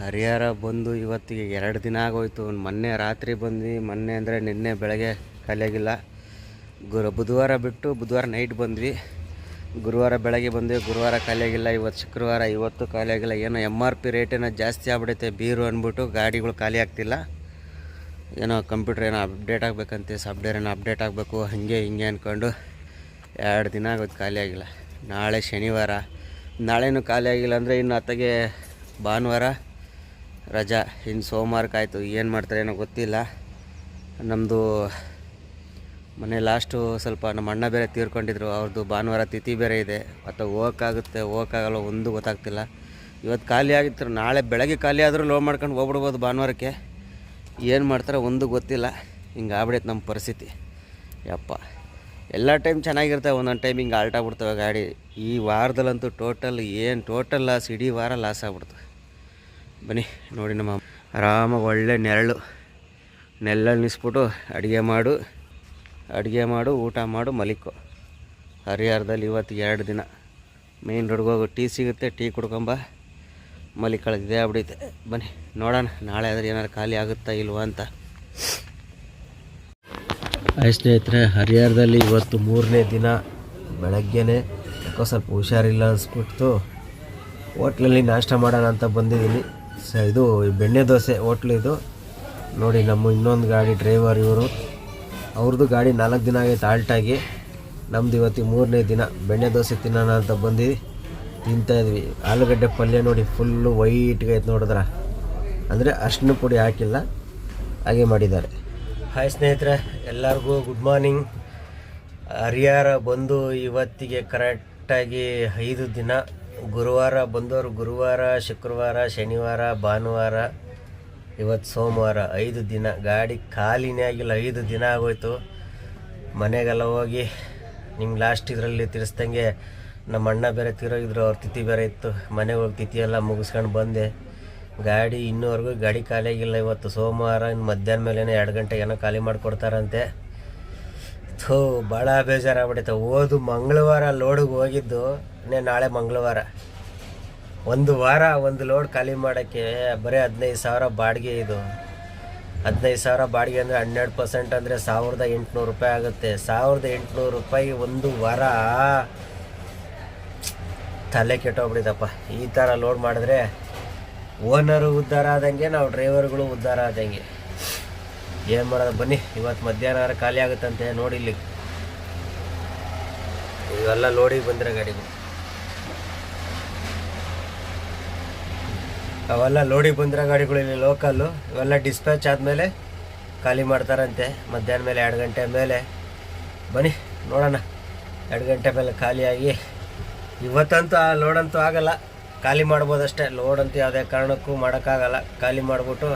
ಹರಿಹರ ಬಂದು ಇವತ್ತಿಗೆ ಎರಡು ದಿನ ಆಗೋಯ್ತು. ಮೊನ್ನೆ ರಾತ್ರಿ ಬಂದ್ವಿ. ಮೊನ್ನೆ ಅಂದರೆ ನಿನ್ನೆ ಬೆಳಗ್ಗೆ ಖಾಲಿಯಾಗಿಲ್ಲ. ಗುರು ಬುಧವಾರ ಬಿಟ್ಟು ಬುಧವಾರ ನೈಟ್ ಬಂದ್ವಿ. ಗುರುವಾರ ಬೆಳಗ್ಗೆ ಬಂದೆ ಗುರುವಾರ ಖಾಲಿಯಾಗಿಲ್ಲ, ಇವತ್ತು ಶುಕ್ರವಾರ, ಇವತ್ತು ಖಾಲಿಯಾಗಿಲ್ಲ, ಏನೋ ಎಂ ಆರ್ ಪಿ ರೇಟ್ ಏನೋ ಜಾಸ್ತಿ ಆಗ್ಬಿಡೈತೆ, ಬೀರು ಅಂದ್ಬಿಟ್ಟು ಗಾಡಿಗಳು ಖಾಲಿ ಆಗ್ತಿಲ್ಲ. ಏನೋ ಕಂಪ್ಯೂಟರ್ ಏನೋ ಅಪ್ಡೇಟ್ ಆಗಬೇಕಂತೆ ಸಾಫ್ಟ್ವೇರ್ ಏನೋ ಅಪ್ಡೇಟ್ ಆಗಬೇಕು, ಹಾಗೆ ಹಿಂಗೆ ಅಂದ್ಕೊಂಡು ಎರಡು ದಿನ ಆಗೋದು ಖಾಲಿ ಆಗಿಲ್ಲ ನಾಳೆ ಶನಿವಾರ. ನಾಳೆನೂ ಖಾಲಿ ಆಗಿಲ್ಲ ಅಂದರೆ ಇನ್ನು ಅತ್ತಗೆ ಭಾನುವಾರ ರಜಾ. ಇನ್ನು ಸೋಮವಾರಕ್ಕಾಯಿತು ಏನು ಮಾಡ್ತಾರೆ ಏನೋ ಗೊತ್ತಿಲ್ಲ. ನಮ್ಮದು ಮನೆ ಲಾಸ್ಟು ಸ್ವಲ್ಪ ನಮ್ಮ ಅಣ್ಣ ಬೇರೆ ತೀರ್ಕೊಂಡಿದ್ರು ಅವ್ರದ್ದು ಭಾನುವಾರ ತಿಥಿ ಬೇರೆ ಇದೆ. ಅಥವಾ ಹೋಗೋಕ್ಕಾಗುತ್ತೆ, ಹೋಗೋಕ್ಕಾಗಲ್ಲ ಒಂದು ಗೊತ್ತಾಗ್ತಿಲ್ಲ. ಇವತ್ತು ಖಾಲಿ ಆಗಿತ್ತು, ನಾಳೆ ಬೆಳಗ್ಗೆ ಖಾಲಿ ಆದರೂ ಲೋ ಮಾಡ್ಕೊಂಡು ಹೋಗ್ಬಿಡ್ಬೋದು ಭಾನುವಾರಕ್ಕೆ. ಏನು ಮಾಡ್ತಾರೆ ಒಂದು ಗೊತ್ತಿಲ್ಲ, ಹಿಂಗೆ ಆಗ್ಬಿಡೈತೆ ನಮ್ಮ ಪರಿಸ್ಥಿತಿ. ಯಪ್ಪ. ಎಲ್ಲ ಟೈಮ್ ಚೆನ್ನಾಗಿರ್ತವೆ ಒಂದೊಂದು ಟೈಮ್ ಹಿಂಗೆ ಆಲ್ಟ್ ಆಗ್ಬಿಡ್ತವೆ ಗಾಡಿ. ಈ ವಾರದಲ್ಲಂತೂ ಟೋಟಲ್ ಏನು ಟೋಟಲ್ ಲಾಸ್ ಇಡೀ ವಾರ ಲಾಸ್ ಆಗ್ಬಿಡ್ತು. ಬನ್ನಿ, ನೋಡಿ ನಮ್ಮ ಆರಾಮಾಗಿ ಒಳ್ಳೆ ನೆರಳು. ನೆಲ್ಲಲ್ಲಿ ನಿಲ್ಲಿಸ್ಬಿಟ್ಟು ಅಡುಗೆ ಮಾಡು. ಅಡುಗೆ ಮಾಡು, ಊಟ ಮಾಡು, ಮಲಿಕೊ. ಹರಿಹರದಲ್ಲಿ ಇವತ್ತು ಎರಡು ದಿನ. ಮೇನ್ ರೋಡ್ಗೆ ಹೋಗು, ಟೀ ಸಿಗುತ್ತೆ, ಟೀ ಕುಡ್ಕೊಂಬ ಮಲಿಕಳದು ಇದೇ ಆಗ್ಬಿಡೈತೆ. ಬನ್ನಿ, ನೋಡೋಣ, ನಾಳೆ ಆದರೆ ಏನಾರು ಖಾಲಿ ಆಗುತ್ತಾ ಇಲ್ವಾ ಅಂತ. ಆಯ್ತು ಸ್ನೇಹಿತರೆ, ಹರಿಹರದಲ್ಲಿ ಇವತ್ತು ಮೂರನೇ ದಿನ ಬೆಳಗ್ಗೆನೆ. ಯಾಕೋ ಸ್ವಲ್ಪ ಹುಷಾರಿಲ್ಲ ಅನ್ಸ್ಬಿಟ್ಟು ಹೋಟ್ಲಲ್ಲಿ ನಾಷ್ಟ ಮಾಡೋಣ ಅಂತ ಬಂದಿದ್ದೀನಿ. ಸ ಇದು ಬೆಣ್ಣೆ ದೋಸೆ ಹೋಟ್ಲು ಇದು. ನೋಡಿ, ನಮ್ಮ ಇನ್ನೊಂದು ಗಾಡಿ ಡ್ರೈವರ್ ಇವರು. ಅವ್ರದ್ದು ಗಾಡಿ ನಾಲ್ಕು ದಿನ ಆಗೈತೆ ಆಲ್ಟಾಗಿ ನಮ್ದು ಇವತ್ತಿಗೆ ಮೂರನೇ ದಿನ. ಬೆಣ್ಣೆ ದೋಸೆ ತಿನ್ನೋಣ ಅಂತ ಬಂದು ತಿಂತಾಯಿದ್ವಿ ಆಲೂಗಡ್ಡೆ ಪಲ್ಯ ನೋಡಿ ಫುಲ್ಲು ವೈಟ್ಗೆ ಐತೆ ನೋಡಿದ್ರ? ಅಂದರೆ ಅರ್ಶಿನ ಪುಡಿ ಹಾಕಿಲ್ಲ, ಹಾಗೆ ಮಾಡಿದ್ದಾರೆ. ಹಾಯ್ ಸ್ನೇಹಿತರೆ, ಎಲ್ಲರಿಗೂ ಗುಡ್ ಮಾರ್ನಿಂಗ್ ಹರಿಹರ ಬಂದು ಇವತ್ತಿಗೆ ಕರೆಕ್ಟಾಗಿ ಐದು ದಿನ. ಗುರುವಾರ ಬಂದವರು ಗುರುವಾರ, ಶುಕ್ರವಾರ, ಶನಿವಾರ, ಭಾನುವಾರ. ಇವತ್ತು ಸೋಮವಾರ ಐದು ದಿನ, ಗಾಡಿ ಖಾಲಿನೇ ಆಗಿಲ್ಲ ಐದು ದಿನ ಆಗೋಯ್ತು. ಮನೆಗೆಲ್ಲ ಹೋಗಿ ನಿಮ್ಗೆ ಲಾಸ್ಟ್ ಇದರಲ್ಲಿ ತಿಳಿಸ್ದಂಗೆ ನಮ್ಮ ಅಣ್ಣ ಬೇರೆ ತೀರೋಗಿದ್ರು ಅವ್ರ ತಿಥಿ ಬೇರೆ ಇತ್ತು. ಮನೆಗೆ ಹೋಗಿ ತಿಥಿ ಮುಗಿಸ್ಕೊಂಡು ಬಂದೆ. ಗಾಡಿ ಇನ್ನೂವರೆಗೂ ಗಾಡಿ ಖಾಲಿ ಆಗಿಲ್ಲ ಇವತ್ತು. ಸೋಮವಾರ ಇನ್ನು ಮಧ್ಯಾಹ್ನ ಮೇಲೆ ಎರಡು ಗಂಟೆಗೆ ಏನೋ ಖಾಲಿ ಮಾಡಿಕೊಡ್ತಾರಂತೆ. ಥೂ, ಭಾಳ ಬೇಜಾರಾಗ್ಬಿಡುತ್ತೆ ಓದು ಮಂಗಳವಾರ ಲೋಡಿಗೆ ಹೋಗಿದ್ದು ನಾಳೆ ಮಂಗಳವಾರ. ಒಂದು ವಾರ ಒಂದು ಲೋಡ್ ಖಾಲಿ ಮಾಡೋಕ್ಕೆ ಬರೀ ಹದಿನೈದು ಸಾವಿರ ಬಾಡಿಗೆ ಇದು. ಹದಿನೈದು ಸಾವಿರ ಬಾಡಿಗೆ ಅಂದರೆ ಹನ್ನೆರಡು ಪರ್ಸೆಂಟ್ ಅಂದರೆ ಸಾವಿರದ ಎಂಟುನೂರು ರೂಪಾಯಿ ಆಗುತ್ತೆ. ಸಾವಿರದ ಎಂಟುನೂರು ರೂಪಾಯಿ ಒಂದು ವಾರ ತಲೆ ಕೆಟ್ಟೋಗ್ಬಿಡಿದಪ್ಪ ಈ ಥರ ಲೋಡ್ ಮಾಡಿದ್ರೆ ಓನರು ಉದ್ಧಾರ ಆದಂಗೆ ನಾವು ಡ್ರೈವರ್ಗಳು ಉದ್ಧಾರ ಆದಂಗೆ. ಏನು ಮಾಡೋದು ಬನ್ನಿ ಇವತ್ತು ಮಧ್ಯಾಹ್ನ ಖಾಲಿ ಆಗುತ್ತಂತೆ ನೋಡಿ ಇಲ್ಲಿ ಇವೆಲ್ಲ ಲೋಡಿಗೆ ಬಂದಿರೋ ಗಾಡಿಗಳು. ಅವೆಲ್ಲ ಲೋಡಿಗೆ ಬಂದಿರೋ ಗಾಡಿಗಳು ಇಲ್ಲಿ ಲೋಕಲ್ಲು ಇವೆಲ್ಲ ಡಿಸ್ಪ್ಯಾಚ್ ಆದಮೇಲೆ ಖಾಲಿ ಮಾಡ್ತಾರಂತೆ. ಮಧ್ಯಾಹ್ನ ಮೇಲೆ ಎರಡು ಗಂಟೆ ಮೇಲೆ. ಬನ್ನಿ, ನೋಡೋಣ. ಎರಡು ಗಂಟೆ ಮೇಲೆ ಖಾಲಿಯಾಗಿ. ಇವತ್ತಂತೂ ಆ ಲೋಡಂತೂ ಆಗಲ್ಲ. ಖಾಲಿ ಮಾಡ್ಬೋದಷ್ಟೇ. ಲೋಡ್ ಅಂತ ಯಾವುದೇ ಕಾರಣಕ್ಕೂ ಮಾಡೋಕ್ಕಾಗಲ್ಲ. ಖಾಲಿ ಮಾಡಿಬಿಟ್ಟು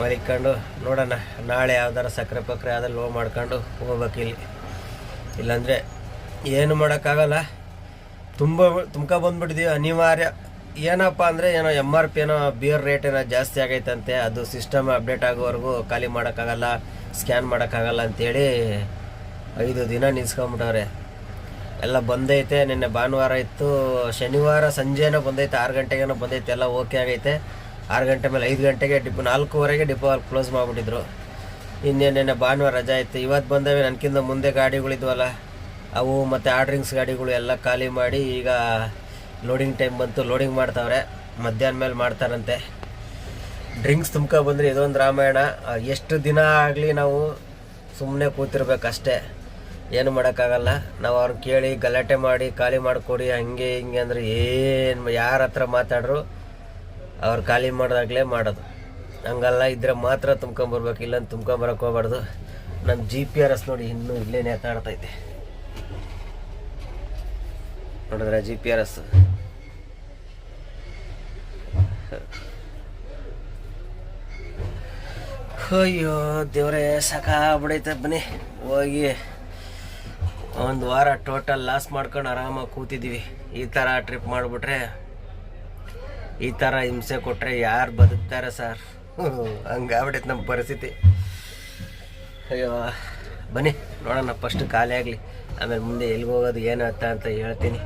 ಮಲಿಕೊಂಡು ನೋಡೋಣ. ನಾಳೆ ಯಾವ್ದಾರ ಸಕ್ಕರೆ ಪಕ್ಕರೆ ಯಾವ್ದಾರು ಲೋ ಮಾಡ್ಕೊಂಡು ಹೋಗ್ಬೇಕು ಇಲ್ಲಿ. ಇಲ್ಲಾಂದರೆ ಏನು ಮಾಡೋಕ್ಕಾಗಲ್ಲ. ತುಂಬ ತುಮ್ಕ ಬಂದ್ಬಿಟ್ಟಿದ್ದೀವಿ ಅನಿವಾರ್ಯ. ಏನಪ್ಪ ಅಂದರೆ ಏನೋ ಎಂ ಆರ್ ಪಿ ಏನೋ ಬಿಯರ್ ರೇಟ್ ಏನೋ ಜಾಸ್ತಿ ಆಗೈತಂತೆ. ಅದು ಸಿಸ್ಟಮ್ ಅಪ್ಡೇಟ್ ಆಗೋವರೆಗೂ ಖಾಲಿ ಮಾಡೋಕ್ಕಾಗಲ್ಲ ಸ್ಕ್ಯಾನ್ ಮಾಡೋಕ್ಕಾಗಲ್ಲ ಅಂತೇಳಿ ಐದು ದಿನ ನಿಲ್ಸ್ಕೊಂಬಿಟ್ಟವ್ರೆ. ಎಲ್ಲ ಬಂದೈತೆ, ನಿನ್ನೆ ಭಾನುವಾರ ಇತ್ತು, ಶನಿವಾರ ಸಂಜೆನೋ ಬಂದೈತೆ, ಆರು ಗಂಟೆಗೇನೋ ಬಂದೈತೆ, ಎಲ್ಲ ಓಕೆ ಆಗೈತೆ. ಆರು ಗಂಟೆ ಮೇಲೆ ಐದು ಗಂಟೆಗೆ ಡಿಪ್, ನಾಲ್ಕೂವರೆಗೆ ಡಿಪೋ ಕ್ಲೋಸ್ ಮಾಡಿಬಿಟ್ಟಿದ್ರು. ನಿನ್ನೆ ಭಾನುವಾರ ರಜಾ ಇತ್ತು. ಇವತ್ತು ಬಂದವೆ ನನಗಿಂತ ಮುಂದೆ ಗಾಡಿಗಳಿದ್ವಲ್ಲ, ಅವು ಮತ್ತು ಆರ್ಡ್ರಿಂಗ್ಸ್ ಗಾಡಿಗಳು ಎಲ್ಲ ಖಾಲಿ ಮಾಡಿ ಈಗ ಲೋಡಿಂಗ್ ಟೈಮ್ ಬಂತು ಲೋಡಿಂಗ್ ಮಾಡ್ತಾವ್ರೆ. ಮಧ್ಯಾಹ್ನ ಮೇಲೆ ಮಾಡ್ತಾರಂತೆ. ಡ್ರಿಂಕ್ಸ್ ತುಂಬ್ಕೊ ಬಂದರೆ ಇದೊಂದು ರಾಮಾಯಣ. ಎಷ್ಟು ದಿನ ಆಗಲಿ ನಾವು ಸುಮ್ಮನೆ ಕೂತಿರ್ಬೇಕಷ್ಟೇ. ಏನು ಮಾಡೋಕ್ಕಾಗಲ್ಲ. ನಾವು ಅವ್ರನ್ನ ಕೇಳಿ, ಗಲಾಟೆ ಮಾಡಿ, ಖಾಲಿ ಮಾಡಿಕೊಡಿ, ಹಂಗೆ ಹಿಂಗೆ ಅಂದರೆ ಏನು ಯಾರ ಹತ್ರ ಮಾತಾಡ್ರು, ಅವ್ರು ಖಾಲಿ ಮಾಡಿದಾಗಲೇ ಮಾಡೋದು. ಹಂಗಲ್ಲ, ಇದ್ರೆ ಮಾತ್ರ ತುಂಬ್ಕೊಂಬರ್ಬೇಕು ಇಲ್ಲಂತ ತುಂಬ್ಕೊಂಬರಕ್ಕೆ ಹೋಗ್ಬಾರ್ದು. ನಮ್ಮ ಜಿ ಪಿ ಆರ್ ಎಸ್ ನೋಡಿ ಇನ್ನೂ ಇಲ್ಲೇ ನೇತಾಡ್ತೈತೆ ನೋಡಿದ್ರೆ ಜಿ ಪಿ ಆರ್ ಎಸ್ ಅಯ್ಯೋ, ದೇವ್ರೆ, ಸಾಕಾಗ್ಬಿಡೈತೆ ಬನ್ನಿ. ಹೋಗಿ ಒಂದು ವಾರ ಟೋಟಲ್ ಲಾಸ್ ಮಾಡ್ಕೊಂಡು ಆರಾಮಾಗಿ ಕೂತಿದ್ದೀವಿ ಈ ಥರ ಟ್ರಿಪ್ ಮಾಡಿಬಿಟ್ರೆ, ಈ ಥರ ಹಿಂಸೆ ಕೊಟ್ಟರೆ ಯಾರು ಬದುಕ್ತಾರೆ ಸರ್? ಹಂಗಾಗ್ಬಿಟ್ಟೈತೆ ನಮ್ಮ ಪರಿಸ್ಥಿತಿ. ಅಯ್ಯೋ, ಬನ್ನಿ, ನೋಡೋಣ ಫಸ್ಟ್ ಖಾಲಿ ಆಗಲಿ. ಆಮೇಲೆ ಮುಂದೆ ಎಲ್ಲಿಗೆ ಹೋಗೋದು ಏನು ಅಂತ ಅಂತ ಹೇಳ್ತೀನಿ.